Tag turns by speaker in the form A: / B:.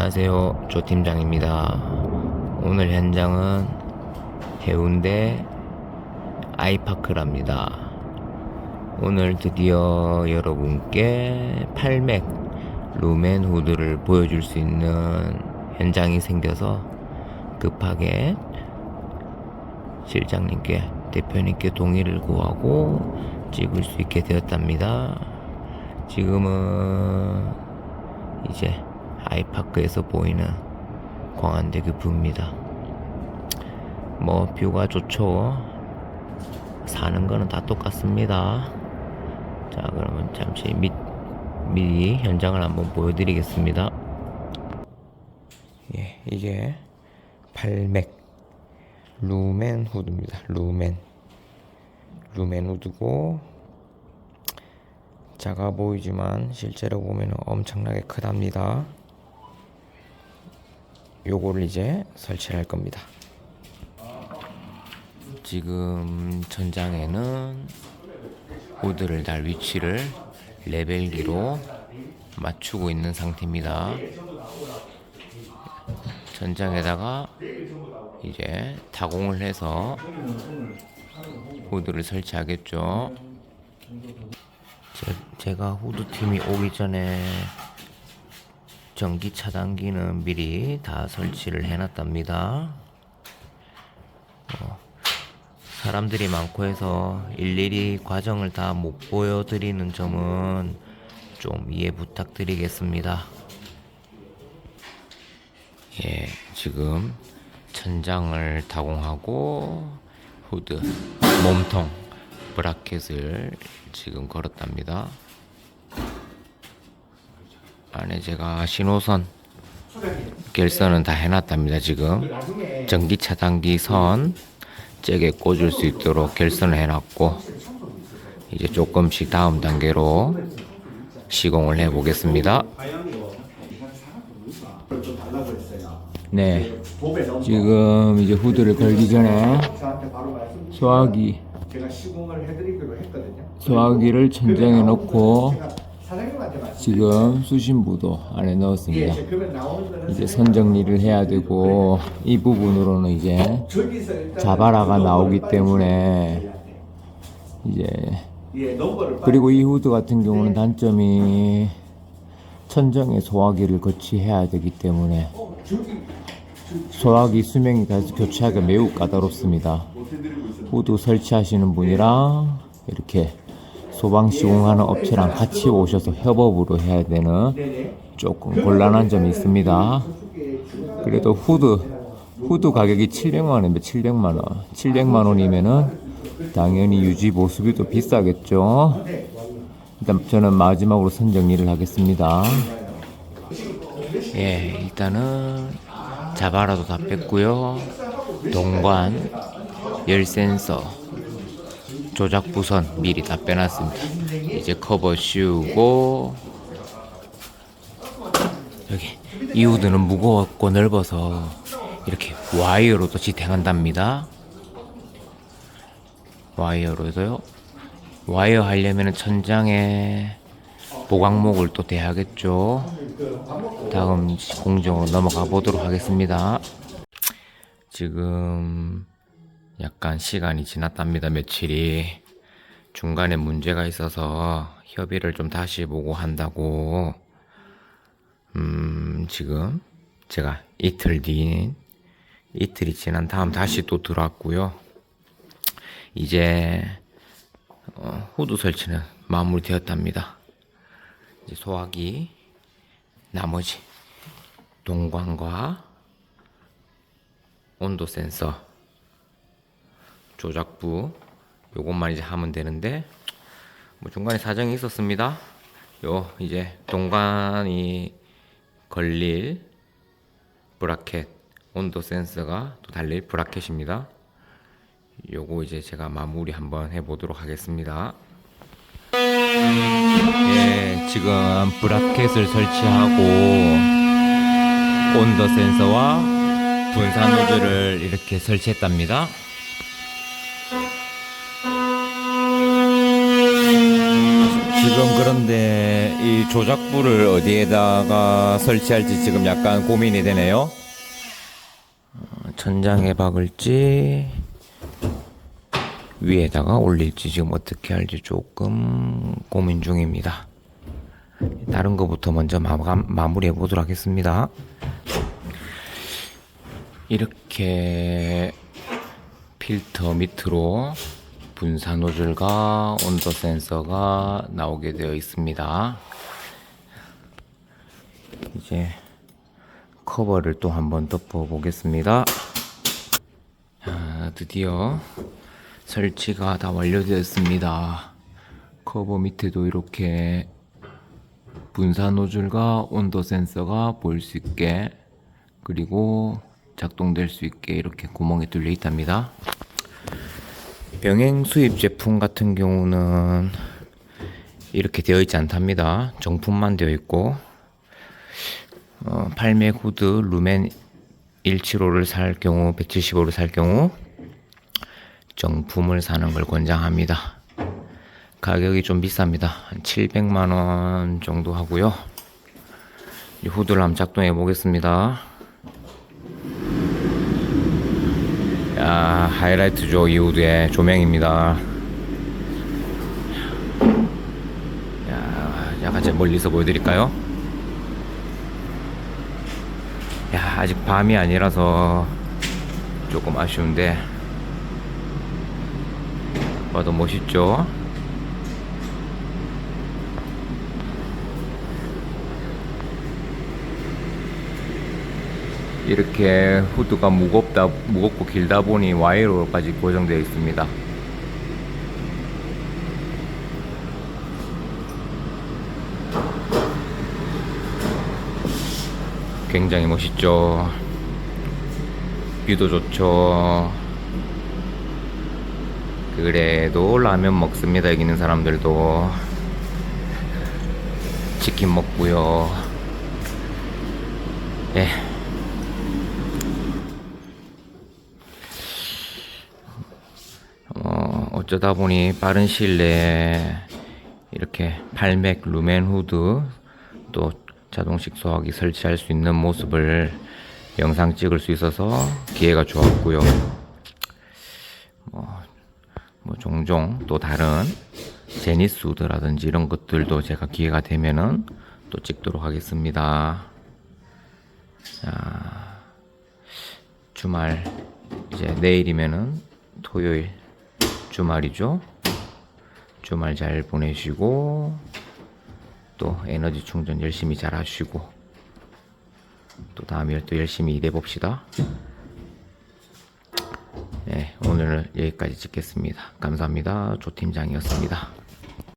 A: 안녕하세요. 조 팀장입니다. 오늘 현장은 해운대 아이파크랍니다. 오늘 드디어 여러분께 8맥 루멘 후드를 보여줄 수 있는 현장이 생겨서 급하게 실장님께 대표님께 동의를 구하고 찍을 수 있게 되었답니다. 지금은 이제 아이파크에서 보이는 광안대교 뷰입니다. 뭐 뷰가 좋죠. 사는 거는 다 똑같습니다. 자 그러면 잠시 미, 미리 현장을 한번 보여드리겠습니다. 예, 이게 8맥 루멘 후드입니다. 루멘 루멘 후드고 작아 보이지만 실제로 보면 엄청나게 크답니다. 요거를 이제 설치할 겁니다. 지금 천장에는 후드를 달 위치를 레벨기로 맞추고 있는 상태입니다. 천장에다가 이제 타공을 해서 후드를 설치하겠죠. 제, 가 후드팀이 오기 전에 전기 차단기는 미리 다 설치를 해놨답니다. 어, 사람들이 많고 해서 일일이 과정을 다 못 보여드리는 점은 좀 이해 부탁드리겠습니다. 예, 지금 천장을 타공하고 후드, 몸통, 브라켓을 지금 걸었답니다. 안에 제가 신호선 결선은 다 해놨답니다. 지금 전기 차단기 선 잭에 꽂을 수 있도록 결선을 해놨고 이제 조금씩 다음 단계로 시공을 해 보겠습니다. 네, 지금 이제 후드를 걸기 전에 소화기. 소화기를 천장에
B: 제가 사장님한테 말씀.
A: 지금 수신부도 안에 넣었습니다.
B: 예, 그러면 나오는 거는
A: 이제 선 정리를 해야 되고 이 부분으로는 이제
B: 저기서 일단
A: 자바라가 나오기 때문에 이제
B: 예, 넘버를
A: 그리고 이 후드 같은 경우는 단점이 천정에 소화기를 거치해야 되기 때문에 소화기 수명이 다시 교체하기가 매우 까다롭습니다. 후드 설치하시는 분이랑 이렇게 소방 시공하는 업체랑 같이 오셔서 협업으로 해야 되는 조금 곤란한 점이 있습니다. 그래도 후드 후드 가격이 700만 원인데 700만 원. 700만 원이면은 당연히 유지 보수비도 비싸겠죠. 일단 저는 마지막으로 선 정리를 하겠습니다. 예, 일단은 자바라도 다 뺐고요. 동관, 열 센서, 조작 부선 미리 다 빼놨습니다. 이제 커버 씌우고 여기 이 후드는 무거웠고 넓어서 이렇게 와이어로도 지탱한답니다. 와이어로도요. 와이어 하려면 천장에 보강목을 또 대야겠죠. 다음 공정으로 넘어가 보도록 하겠습니다. 지금 약간 시간이 지났답니다. 며칠이 중간에 문제가 있어서 협의를 좀 다시 보고 한다고 음 지금 제가 이틀 뒤인 이틀이 지난 다음 다시 또 들어왔고요. 이제 어, 후드 설치는 마무리되었답니다. 이제 소화기 나머지 동광과 온도 센서 조작부 요것만 이제 하면 되는데 뭐 중간에 사정이 있었습니다. 요 이제 동관이 걸릴 브라켓 온도 센서가 또 달릴 브라켓입니다. 요거 이제 제가 마무리 한번 해보도록 하겠습니다. 예, 지금 브라켓을 설치하고 온도 센서와 분산 호드를 이렇게 설치했답니다. 지금 그런데 이 조작부를 어디에다가 설치할지 지금 약간 고민이 되네요. 어, 천장에 박을지 위에다가 올릴지 지금 어떻게 할지 조금 고민 중입니다. 다른 거부터 먼저 마, 마무리해 보도록 하겠습니다. 이렇게 필터 밑으로 분사 노즐과 온도 센서가 나오게 되어 있습니다. 이제 커버를 또 한번 덮어 보겠습니다. 자, 드디어 설치가 다 완료되었습니다. 커버 밑에도 이렇게 분사 노즐과 온도 센서가 보일 수 있게 그리고 작동될 수 있게 이렇게 구멍이 뚫려 있답니다. 병행 수입 제품 같은 경우는 이렇게 되어 있지 않답니다. 정품만 되어 있고 어, 팔매 후드 루멘 175를 살 경우 175를 살 경우 정품을 사는 걸 권장합니다. 가격이 좀 비쌉니다. 한 700만 원 정도 하고요. 이 후드를 한번 작동해 보겠습니다. 야, 하이라이트죠. 이 후드의 조명입니다. 야, 약간 제 멀리서 보여드릴까요? 야, 아직 밤이 아니라서 조금 아쉬운데 봐도 멋있죠? 이렇게 후드가 무겁다 무겁고 길다 보니 와이어로까지 고정되어 있습니다. 굉장히 멋있죠. 뷰도 좋죠. 그래도 라면 먹습니다. 여기 있는 사람들도 치킨 먹고요. 예. 어, 어쩌다 보니 빠른 시일 내에 이렇게 8맥 루멘 후드 또 자동식 소화기 설치할 수 있는 모습을 영상 찍을 수 있어서 기회가 좋았고요. 뭐, 뭐 종종 또 다른 제니스 후드라든지 이런 것들도 제가 기회가 되면은 또 찍도록 하겠습니다. 자, 주말 이제 내일이면은 토요일 주말이죠. 주말 잘 보내시고 또 에너지 충전 열심히 잘 하시고 또 다음에 또 열심히 일해 봅시다. 네, 오늘은 여기까지 찍겠습니다. 감사합니다. 조 팀장이었습니다.